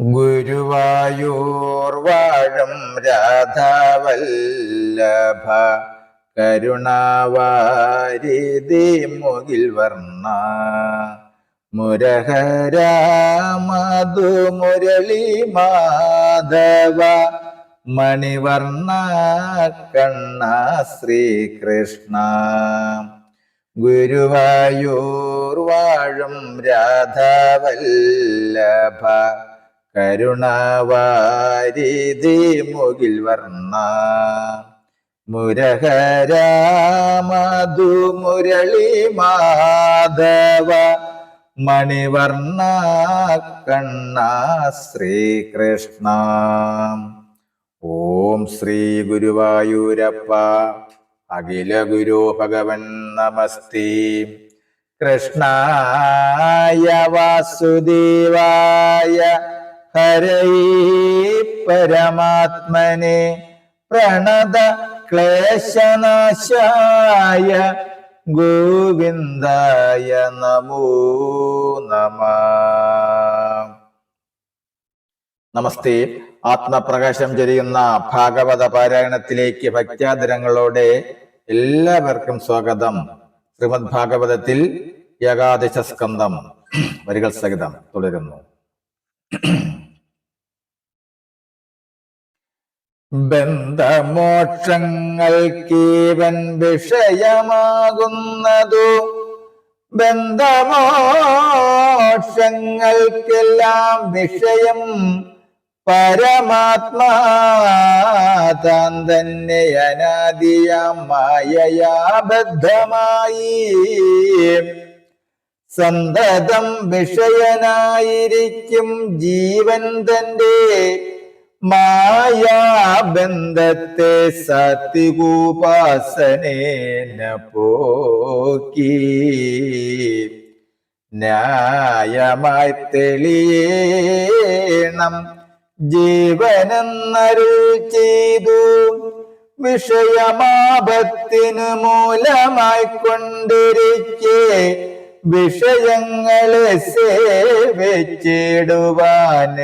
ഗുരുവായൂർ വാഴും രാധാവല്ലഭ. കരുണാവാരിതി മുകിൽ വർണ. മുരഹരാമതു മുരളി മാധവ. മണിവർണ കണ്ണ ശ്രീകൃഷ്ണ. ഗുരുവായൂർ വാഴും രാധാവല്ലഭ. കരുണാവാരിധി മുകിൽ വർണ. മുരഹരാമധു മുരളി മാധവ. മണിവർണ കണ്ണ ശ്രീകൃഷ്ണ. ഓം ശ്രീ ഗുരുവായൂരപ്പ. അഖില ഗുരു ഭഗവൻ നമസ്തി. കൃഷ്ണായ വാസുദേവായ ഹരൈ പരമാത്മനെ പ്രണത ക്ലേശനാശായ ഗോവിന്ദായ നമോ നമ. നമസ്തേ. ആത്മപ്രകാശം ചൊരിയുന്ന ഭാഗവത പാരായണത്തിലേക്ക് ഭക്യാദരങ്ങളോടെ എല്ലാവർക്കും സ്വാഗതം. ശ്രീമദ് ഭാഗവതത്തിൽ ഏകാദശ സ്കന്ധം വരികൾ സഹിതം തുടരുന്നു. ബന്ധമോക്ഷങ്ങൾക്കീവൻ വിഷയമാകുന്നതു. ബന്ധമോക്ഷങ്ങൾക്കെല്ലാം വിഷയം പരമാത്മാതാൻ തന്നെ അനാദിയാം മായയാ ബദ്ധമായി സന്തതം വിഷയനായിരിക്കും ജീവൻ തന്റെ മായാബന്ധത്തെ സത്യകൂപാസനേന പോക്കി. ന്യായമായി തെളിയേണം. ജീവനെന്നരുൾ ചെയ്തു. വിഷയമാപത്തിനു മൂലമായി കൊണ്ടിരിക്കെ വിഷയങ്ങളെ സേവിച്ചിടുവാൻ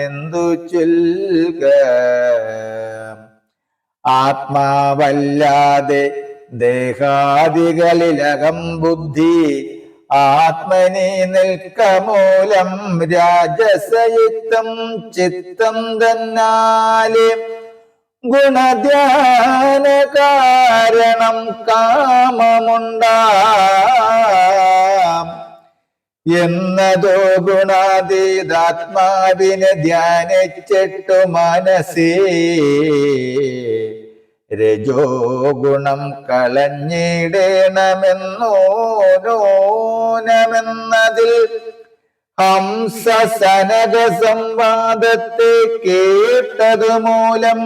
എന്തു ചൊൽക ആത്മാവല്ലാതെ ദേഹാദികളിലകം ബുദ്ധി ആത്മനി നിൽക്കമൂലം രാജസയുക്തം ചിത്തം തന്നാലെ ഗുണധ്യാന കാരണം കാമമുണ്ടാം എന്നതോ ഗുണാതീതാത്മാവിനെ ധ്യാനിച്ചിട്ടു മനസ്സേ. രജോ ഗുണം കളഞ്ഞിടേണമെന്നോരോനമെന്നതിൽ ഹംസനക ഹംസ സനക സംവാദത്തെ കേട്ടതുമൂലം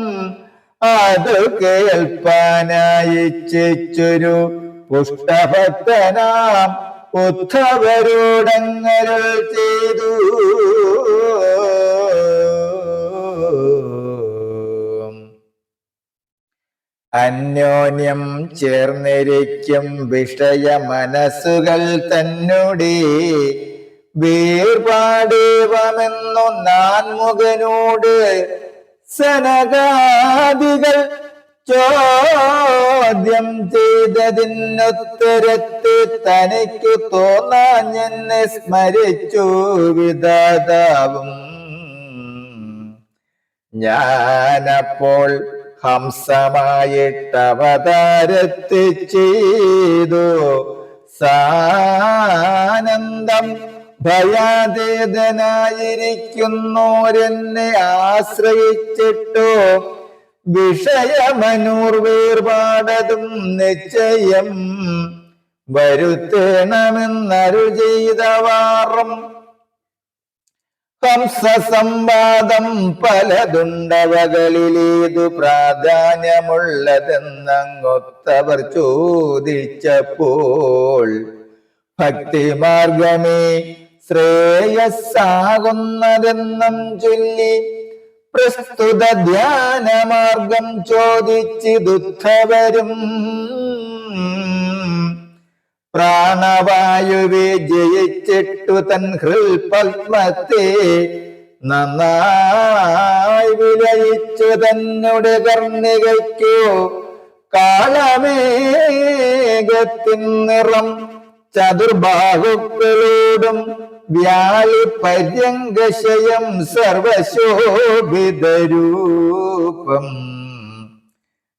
അത് കേൾപ്പാനായി ചെച്ചൊരു പുഷ്ടഭക്തനാം ഉദ്ധവരോടങ്ങരൾ ചെയ്തു. അന്യോന്യം ചേർന്നിരിക്കും വിഷയ മനസ്സുകൾ തന്നുടേ. വേർപാടേവമെന്നു നാൻമുഖനോട് സനകാദികൾ ചോദ്യം ചെയ്തതിനുത്തരത്ത് തനിക്കു തോന്നാഞ്ഞെന്നെ സ്മരിച്ചു വിധാതാവും. ഞാനപ്പോൾ ഹംസമായിട്ടവതാരത്തി ചെയ്തു. സാനന്ദം ഭയാതേതനായിരിക്കുന്നോരെന്നെ ആശ്രയിച്ചിട്ടോ. വിഷയമനൂർ വേർപാടതും നിശ്ചയം വരുത്തേണമെന്നരു ചെയ്തവാറും ഹംസസംവാദം പലതുണ്ടവകളിലേതു പ്രാധാന്യമുള്ളതെന്നങ്ങൊത്തവർ ചോദിച്ചപ്പോൾ ഭക്തിമാർഗമേ ശ്രേയസ്സാകുന്നതെന്നും ചൊല്ലി പ്രസ്തുത ധ്യാനമാർഗം ചോദിച്ചിതുദ്ധവരും പ്രാണവായുവെ ജയിച്ചിട്ടു തൻ ഹൃൽപത്മത്തെ നന്നായി വിലയിച്ചു തന്നെ കർണികയ്ക്കോ കാളമേഘത്തിൻ നിറം ചതുർബാഹുക്കളോടും വ്യാളി പര്യങ്കശയം സർവശോഭിതരൂപം.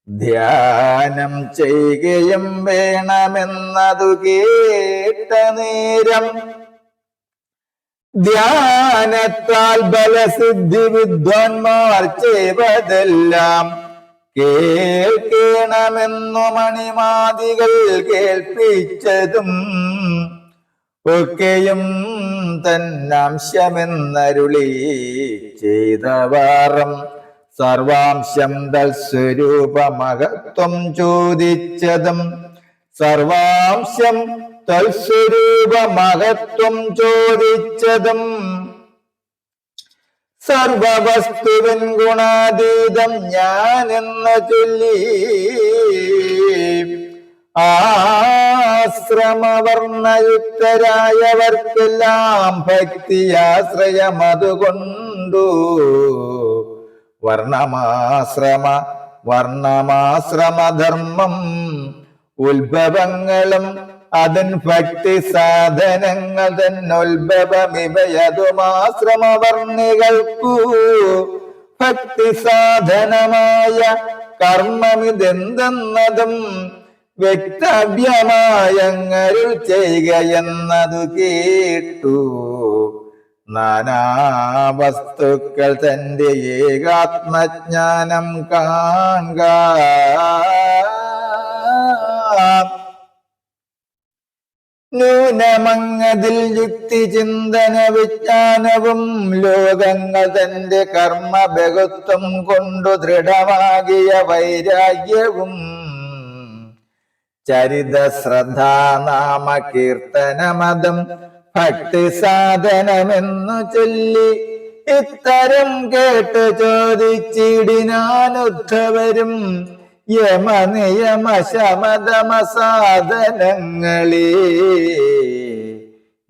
ധ്യാനം ചെയ്യുകയും വേണമെന്നതു കേട്ട നേരം ധ്യാനത്താൽ ബലസിദ്ധി വിദ്വാൻമാർ ചെയ്വതെല്ലാം കേൾക്കണമെന്നു മണിമാതികൾ കേൾപ്പിച്ചതും ഒക്കെയും തന്നാംശമെന്നരുളി ചെയ്തവാറം. സർവാംശം തൽസ്വരൂപമഹത്വം ചോദിച്ചതും സർവാംശം തൽസ്വരൂപമഹത്വം ചോദിച്ചതും സർവവസ്തുവിൻ ഗുണാതീതം ഞാനെന്ന ചൊല്ലി. ആശ്രമവർണയുക്തരായവർക്കെല്ലാം ഭക്തിയാശ്രയം അതുകൊണ്ടു വർണമാശ്രമ വർണമാശ്രമധർമ്മം ഉത്ഭവങ്ങളും അതിൻ ഭക്തി സാധനങ്ങൾ തന്നുത്ഭവമിവയതുമാശ്രമവർണികൾക്കു ഭക്തി സാധനമായ കർമ്മമിതെന്തെന്നതും വ്യക്തവ്യമായങ്ങരുൾ ചെയ്യുക എന്നതു കേട്ടു. നാനാവസ്തുക്കൾ തന്റെ ഏകാത്മജ്ഞാനം കാണുക. ന്യൂനമങ്ങതിൽ യുക്തി ചിന്തന വിജ്ഞാനവും ലോകങ്ങൾ തന്റെ കർമ്മ ബഹുത്വം കൊണ്ടു ദൃഢമാകിയ വൈരാഗ്യവും ചരിത ശ്രദ്ധാനാമ കീർത്തനമതം ഭക്തി സാധനമെന്നു ചൊല്ലി ഇത്തരം കേട്ട് ചോദിച്ചിടിനാനുദ്ധവരും യമ നിയമ ശമതമ സാധനങ്ങളെ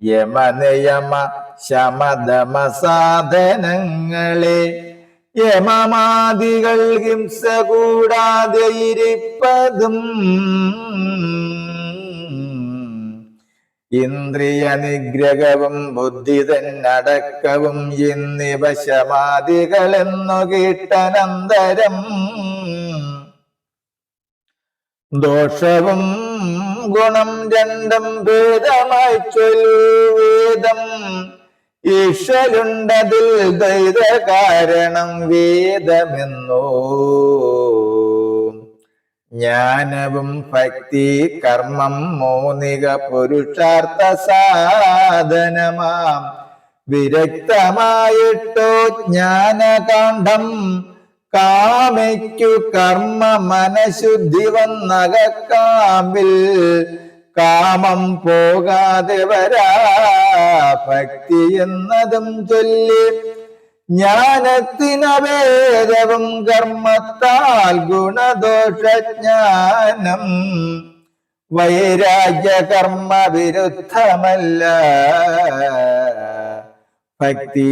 യമ നിയമ ശമതമ സാധനങ്ങളെ യമമാദികൾ ഹിംസ കൂടാതെ ഇരിപ്പതും ഇന്ദ്രിയ നിഗ്രഹവും ബുദ്ധി തന്നടക്കവും എന്നിവ ശമാദികളെന്നു കിട്ടനന്തരം. ദോഷവും ഗുണം രണ്ടും ഭേദമായി ചൊല്ലുവേദം ഈശ്വരുണ്ടതിൽ ദ്വൈത കാരണം വേദമെന്നോ. ജ്ഞാനവും ഭക്തി കർമ്മം മോനിക പുരുഷാർത്ഥ സാധനമാം. വിരക്തമായിട്ടോ ജ്ഞാനകാന്ഡം കാമയ്ക്കു കർമ്മ മനഃശുദ്ധി വന്നകക്കാമ്പിൽ കാമം പോകാതെ വരാ. ഭക്തി എന്നതും ചൊല്ലി ജ്ഞാനത്തിനവേദവും കർമ്മത്താൽ ഗുണദോഷജ്ഞാനം. വൈരാഗ്യ കർമ്മ വിരുദ്ധമല്ല ഭക്തി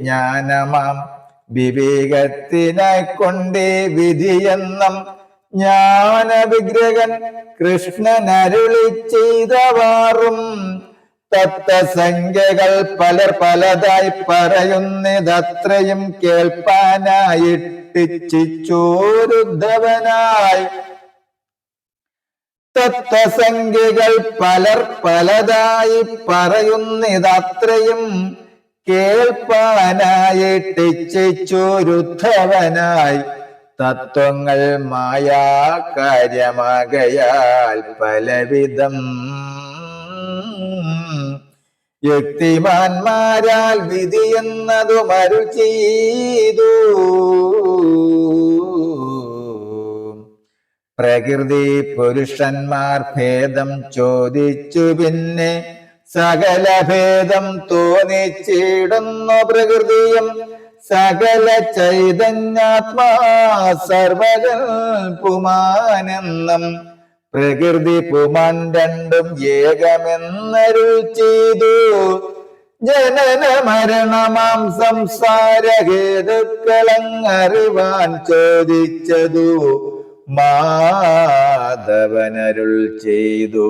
ജ്ഞാനമാം വിവേകത്തിനെ കൊണ്ടേ വിധിയെന്നും ജ്ഞാന കൃഷ്ണനരുളി ചെയ്തവാറും തത്വസംഖ്യകൾ പലർ പലതായി പറയുന്നതത്രയും കേൾപ്പാനായിട്ടിച്ചോരുദ്ധവനായി തത്വസംഖ്യകൾ പലർ പലതായി പറയുന്നതത്രയും കേൾപ്പാനായിട്ടിച്ചോരുദ്ധവനായി തത്വങ്ങൾ മായാ കാര്യമാകയാൽ പലവിധം. യുക്തിമാന്മാരാൽ വിധി എന്നതു മരു ചെയ്തു. പ്രകൃതി പുരുഷന്മാർ ഭേദം ചോദിച്ചു പിന്നെ സകല ഭേദം തോന്നിച്ചിടുന്നു പ്രകൃതിയും. സകല ചൈതന്യാത്മാ സർവകൽപുമാനെന്നും പ്രകൃതി പുമാൻ രണ്ടും ഏകമെന്നരുൾ ചെയ്തു. ജനന മരണമാം സംസാര ഹേതുക്കളങ്ങറിവാൻ ചോദിച്ചതു. മാധവനരുൾ ചെയ്തു.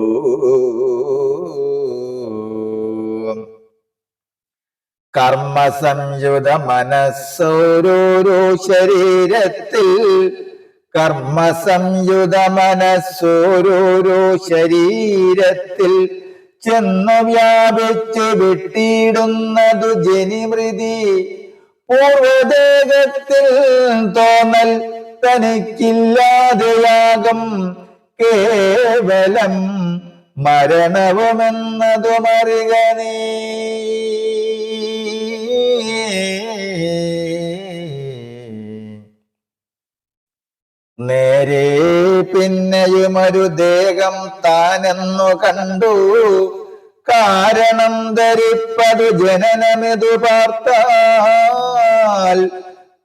കർമ്മസംയുത മനസ്സോരോരോ ശരീരത്തിൽ കർമ്മസംയുത മനസ്സോരോരോ ശരീരത്തിൽ ചെന്നു വ്യാപിച്ചു വിട്ടിയിടുന്നതു ജനിമൃതി പൂർവദേഹത്തിൽ തോന്നൽ തനിക്കില്ലാതെയാകും കേവലം മരണവുമെന്നതുമറിക നീ. നേരെ പിന്നെയുമൊരു ദേഹം താനെന്നു കണ്ടു. കാരണം ധരിപ്പതു ജനനമിതു പാർത്താൽ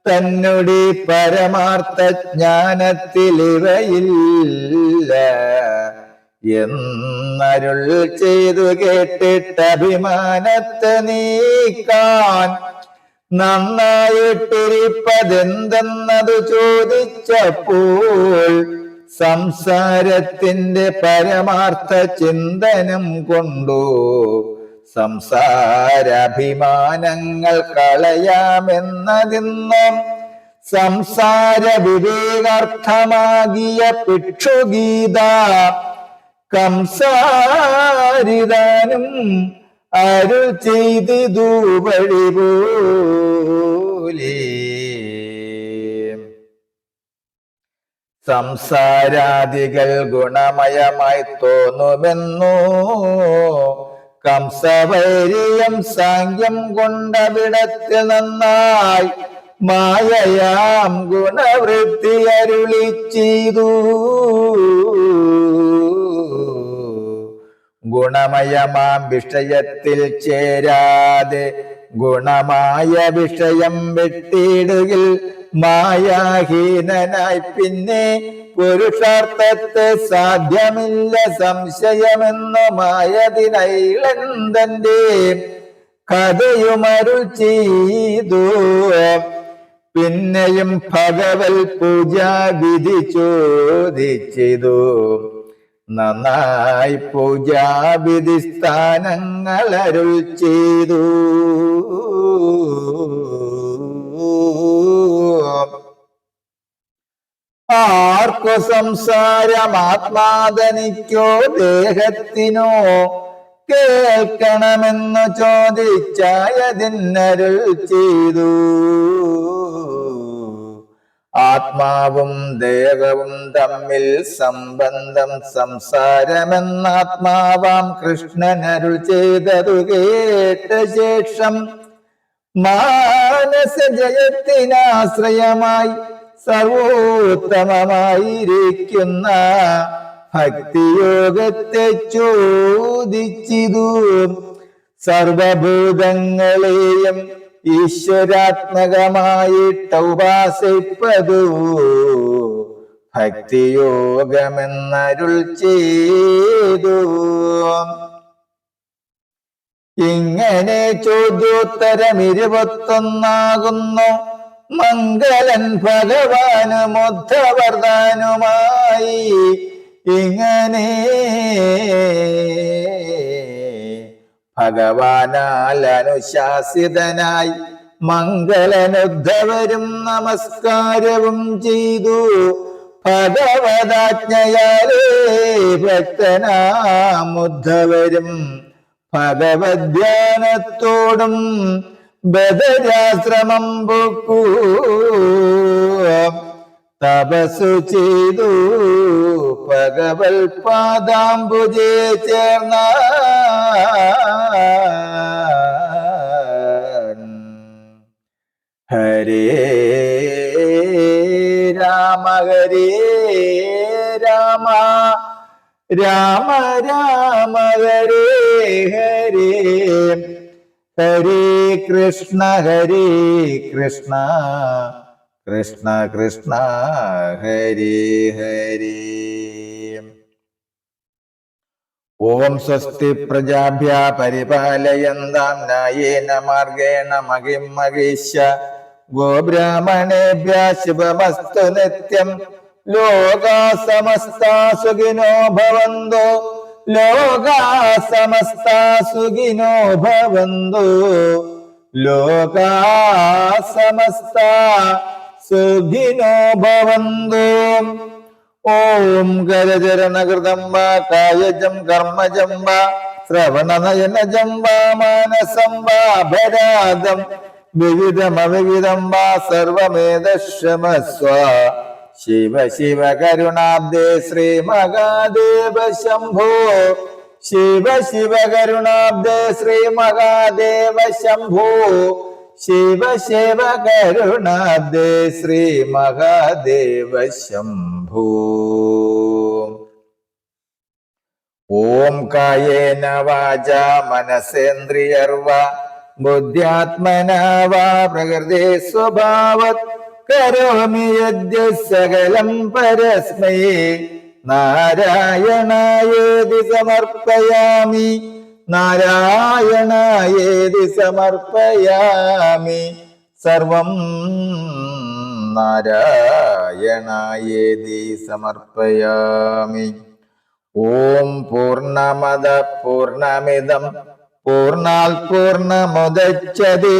തന്നുടി പരമാർത്ഥ ജ്ഞാനത്തിലിവയില്ല എന്നരുൾ ചെയ്തു കേട്ടിട്ട് അഭിമാനത്തെ നീക്കാൻ നന്നായിട്ടിരിപ്പതെന്തെന്നതു ചോദിച്ചപ്പോൾ സംസാരത്തിന്റെ പരമാർത്ഥ ചിന്തനം കൊണ്ടു. സംസാരാഭിമാനങ്ങൾ കളയാമെന്നതിന്നും സംസാര വിവേകാർത്ഥമാകിയ ഭിക്ഷുഗീത കംസാരിതാനും അരുൾ ചെയ്ത് വഴി പോലെ. സംസാരാദികൾ ഗുണമയമായി തോന്നുമെന്നു? കംസവൈര്യം സാങ്ക്യം കൊണ്ടവിടത്തിൽ നന്നായി മായയാം ഗുണവൃത്തി അരുളി ചെയ്തു. ഗുണമയമാം വിഷയത്തിൽ ചേരാതെ ഗുണമായ വിഷയം വെട്ടിയിടുകിൽ മായാഹീനനായി പിന്നെ പുരുഷാർത്ഥത്തെ സാധ്യമില്ല സംശയമെന്ന മായതിനൈളന്തന്റെ കഥയുമരുൾ ചെയ്തു. പിന്നെയും ഭഗവൽ പൂജാവിധി ചോദിച്ചിതു. നന്നായി പൂജാവിധി സ്ഥാനങ്ങൾ അരുൾ ചെയ്തു. ആർക്കു സംസാരമാത്മാതനിക്കോ ദേഹത്തിനോ കേൾക്കണമെന്നു ചോദിച്ചായതിന്നരുൾ ചെയ്തു. ആത്മാവും ദേഹവും തമ്മിൽ സംബന്ധം സംസാരമെന്നാത്മാവാം കൃഷ്ണനരുൾ ചെയ്തതു കേട്ട ശേഷം മാനസ ജയത്തിനാശ്രയമായി സർവോത്തമമായിരിക്കുന്ന ഭക്തിയോഗത്തെ ചോദിച്ചിതു. സർവഭൂതങ്ങളെയും ഈശ്വരാത്മകമായിട്ട് ഉപാസിപ്പതു ഭക്തിയോഗമെന്നരുൾ ചെയ്തു. ഇങ്ങനെ ചോദ്യോത്തരം ഇരുപത്തൊന്നാകുന്നു മംഗലൻ ഭഗവാനും ഉദ്ധവർദ്ധാനുമായി ഇങ്ങനെ ഭഗവാനാൽ അനുശാസിതനായി മംഗളനുദ്ധവരും നമസ്കാരവും ചെയ്തു. ഭഗവതാജ്ഞയാലേ ഭക്തനാമുദ്ധവരും ഭഗവദ്ധ്യാനത്തോടും ബദരാശ്രമം പൊക്കൂ. തപസ്സു ചെയ്തു. പകവൽ പാദാംബുജയെ ചേർന്ന ഹരേ രാമ ഹരേ രാമ രാമ രാമ ഹരേ ഹരേ. ഹരേ കൃഷ്ണ ഹരേ കൃഷ്ണ. കൃഷ്ണ കൃഷ്ണ ഹരി ഹരി. ഓം സ്വസ്തി പ്രജാഭ്യ പരിപാലയന്താം നായേന മാർഗേണ മഹിം മഹേശ ഗോബ്രാഹ്മണേഭ്യ ശുഭമസ്തു നിത്യം. ലോകാ സമസ്ത സുഖിനോ ഭവന്തു. ലോകാ സമസ്ത സുഖിനോ ഭവന്തു. ലോകാ സമസ്താ സുഖിനോ ഭവന്തു. ഓം കരചരണകൃതം വാ കായജം കർമ്മജം വാ ശ്രവണനയനജം വാ മാനസം വാ അപരാധം. വിവിധമവിവിധം വാ സർവമേതക്ഷമസ്വ ശിവ ശിവ കരുണാബ്ദേ ശ്രീ മഹാദേവ ശംഭോ. ശിവ ശിവ കരുണാബ്ദേ ശ്രീ മഹാദേവ ശംഭോ. ശിവ ശിവ കരുണാബ്ദേ ശ്രീ മഹാദേവ ശംഭൂ. ഓം കായേന വാച മനസേന്ദ്രിയർവ ബുദ്ധ്യാത്മനാ വാ പ്രകൃതി സ്വഭാവത്. കരോമി യദ്യ സകലം പരസ്മൈ. നാരായണായേതി സമർപ്പയാമി. നാരായണായേതി സമർപ്പയാമി? സർവം നാരായണായേതി സമർപ്പയാമി? ഓം പൂർണമത പൂർണമിതം പൂർണാൽ പൂർണമുദച്ചതി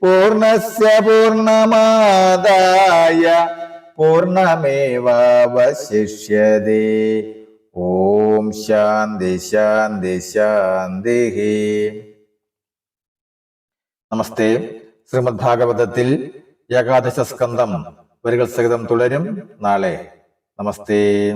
പൂർണസ്യ പൂർണമാദായ പൂർണമേവാവശിഷ്യതി ഓം ശാന്തി ശാന്തി ശാന്തി. നമസ്തേ. ശ്രീമദ് ഭാഗവതത്തിൽ ഏകാദശ സ്കന്ധം വരികൾ സഹിതം തുടരും നാളെ. നമസ്തേ.